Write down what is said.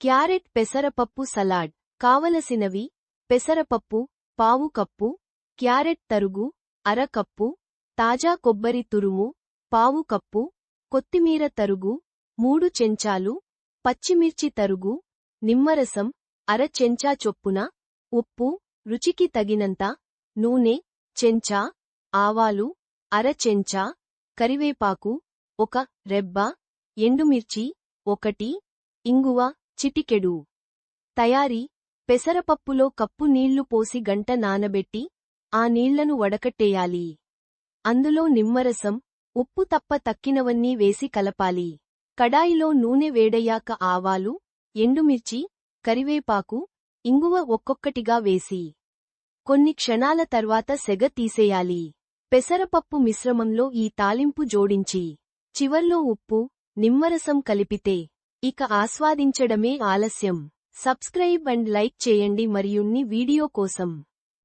Carrot పెసరపప్పు salad కావలసినవి పెసరపప్పు పావు కప్పు క్యారెట్ తరుగు అర కప్పు తాజా కొబ్బరి తురుము పావు కప్పు కొత్తిమీర తరుగు మూడు చెంచాలు పచ్చిమిర్చి తరుగు నిమ్మరసం అర చెంచా చొప్పున ఉప్పు రుచికి తగినంత నూనె చెంచా ఆవాలు అర చెంచా కరివేపాకు ఒక రెబ్బ ఎండుమిర్చి ఒకటి ఇంగువ చిటికెడు. తయారీ పెసరపప్పులో కప్పు నీళ్ళు పోసి గంట నానబెట్టి ఆ నీళ్ళను వడకట్టేయాలి. అందులో నిమ్మరసం ఉప్పు తప్ప తక్కినవన్నీ వేసి కలపాలి. కడాయిలో నూనె వేడయ్యాక ఆవాలు ఎండుమిర్చి కరివేపాకు ఇంగువ ఒక్కొక్కటిగా వేసి కొన్ని క్షణాల తర్వాత సెగ తీసేయాలి. పెసరపప్పు మిశ్రమంలో ఈ తాలింపు జోడించి చివర్లో ఉప్పు నిమ్మరసం కలిపితే ఇక ఆస్వాదించడమే ఆలస్యం. సబ్స్క్రైబ్ అండ్ లైక్ చేయండి మరియున్ని వీడియో కోసం